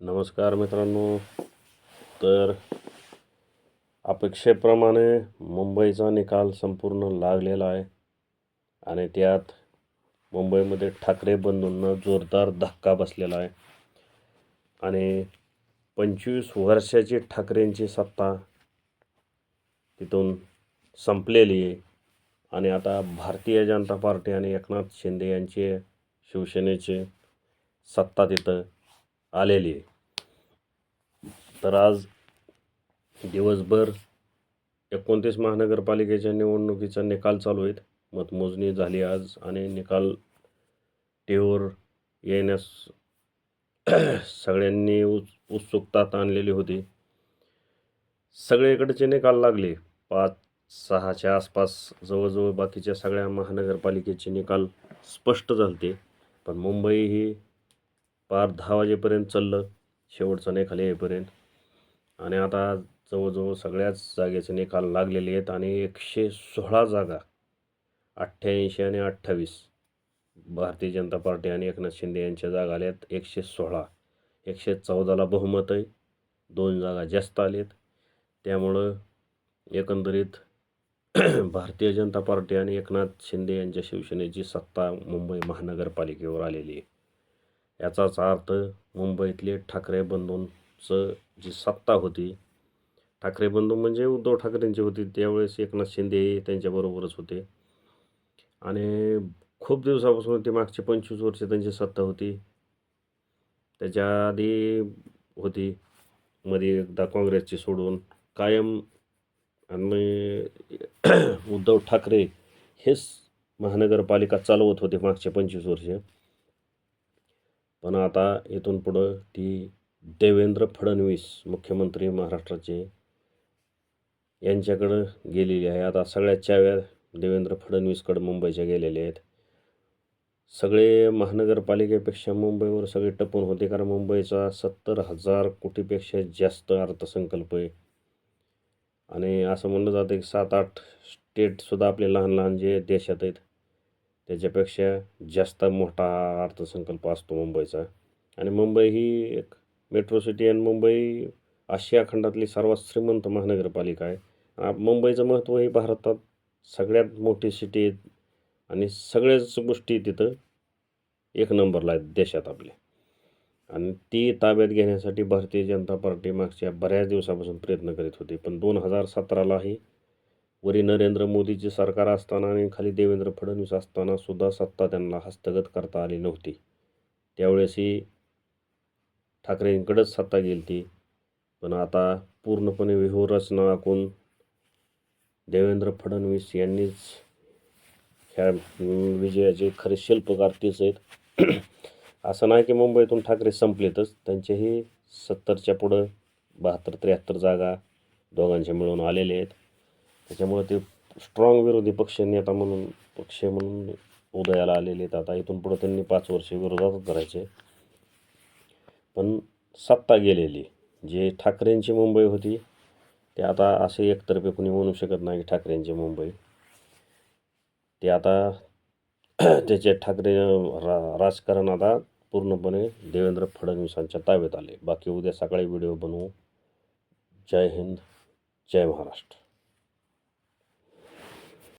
नमस्कार मित्रांनो. तर अपेक्षेप्रमाणे मुंबईचा निकाल संपूर्ण लागलेला आहे. आणि त्यात मुंबईमध्ये ठाकरे बंधूंना जोरदार धक्का बसलेला आहे. आणि पंचवीस वर्षाची ठाकरेंची सत्ता तिथून संपलेली आहे. आणि आता भारतीय जनता पार्टी आणि एकनाथ शिंदे यांचे शिवसेनेचे सत्ता तिथं आलेली आहे. तर आज दिवसभर एकोणतीस महानगरपालिकेच्या निवडणुकीचा निकाल चालू आहेत. मतमोजणी झाली आज आणि निकाल टीव्हीवर येण्यास सगळ्यांनी उत् उत्सुकता आणलेली होती. सगळीकडचे निकाल लागले. पाच सहाच्या आसपास जवळजवळ बाकीच्या सगळ्या महानगरपालिकेचे निकाल स्पष्ट झालते. पण मुंबई ही पार दहा वाजेपर्यंत चाललं शेवटचा निकाल येईपर्यंत. आणि आता जवळजवळ सगळ्याच जागेचे निकाल लागलेले आहेत आणि एकशे सोळा जागा अठ्ठ्याऐंशी आणि अठ्ठावीस भारतीय जनता पार्टी आणि एकनाथ शिंदे यांच्या जागा आल्यात एकशे सोळा एकशे चौदाला बहुमत आहे. दोन जागा जास्त आलेत. त्यामुळं एकंदरीत भारतीय जनता पार्टी आणि एकनाथ शिंदे यांच्या शिवसेनेची सत्ता मुंबई महानगरपालिकेवर आलेली आहे. याचाच अर्थ मुंबईतले ठाकरे बंधूंचं जी सत्ता होती ठाकरे बंधू म्हणजे उद्धव ठाकरेंची होती त्यावेळेस एकनाथ शिंदे त्यांच्याबरोबरच होते. आणि खूप दिवसापासून ते मागची पंचवीस वर्ष त्यांची सत्ता होती. त्याच्या आधी होती मध्ये एकदा काँग्रेसची सोडून कायम आणि उद्धव ठाकरे हेच महानगरपालिका चालवत होते मागचे पंचवीस वर्ष. पण आता इथून पुढं ती देवेंद्र फडणवीस मुख्यमंत्री महाराष्ट्राचे यांच्याकडं गेलेली आहे. आता सगळ्या चाव्या देवेंद्र फडणवीसकडं मुंबईच्या गेलेल्या आहेत. सगळे महानगरपालिकेपेक्षा मुंबईवर सगळे टपून होते कारण मुंबईचा सत्तर हजार कोटीपेक्षा जास्त अर्थसंकल्प आहे. आणि असं म्हणलं जातं की सात आठ स्टेटसुद्धा आपले लहान लहान जे देशात आहेत त्याच्यापेक्षा जास्त मोठा अर्थसंकल्प असतो मुंबईचा. आणि मुंबई ही एक मेट्रो सिटी आणि मुंबई आशिया खंडातली सर्वात श्रीमंत महानगरपालिका आहे. मुंबईचं महत्त्व हे भारतात सगळ्यात मोठी सिटी आहे आणि सगळ्याच गोष्टी तिथं एक नंबरला आहेत देशात आपल्या. आणि ती ताब्यात घेण्यासाठी भारतीय जनता पार्टी मागच्या बऱ्याच दिवसापासून प्रयत्न करीत होती पण दोन हजार सतरालाही वरी नरेंद्र मोदीचे सरकार असताना आणि खाली देवेंद्र फडणवीस असताना सुद्धा सत्ता त्यांना हस्तगत करता आली नव्हती. त्यावेळेसही ठाकरेंकडेच सत्ता गेली ती पण आता पूर्णपणे व्यूहरचना आखून देवेंद्र फडणवीस यांनीच ह्या विजयाचे खरे शिल्पकार तेच आहेत. असं नाही की मुंबईतून ठाकरे संपलेतच त्यांचेही सत्तरच्या पुढं बहात्तर त्र्याहत्तर जागा दोघांच्या मिळून आलेले आहेत. त्याच्यामुळे ते स्ट्रॉंग विरोधी पक्ष नेता म्हणून पक्ष म्हणून उदयाला आलेले आहेत. आता इथून पुढं त्यांनी पाच वर्ष विरोधातच करायचे पण सत्ता गेलेली. जे ठाकरेंची मुंबई होती ते आता असे एकतर्फे कोणी म्हणू शकत नाही की ठाकरेंची मुंबई. ते आता त्याचे ठाकरे रा राजकारण आता पूर्णपणे देवेंद्र फडणवीसांच्या ताब्यात आले. बाकी उद्या सकाळी व्हिडिओ बनवू. जय हिंद जय महाराष्ट्र.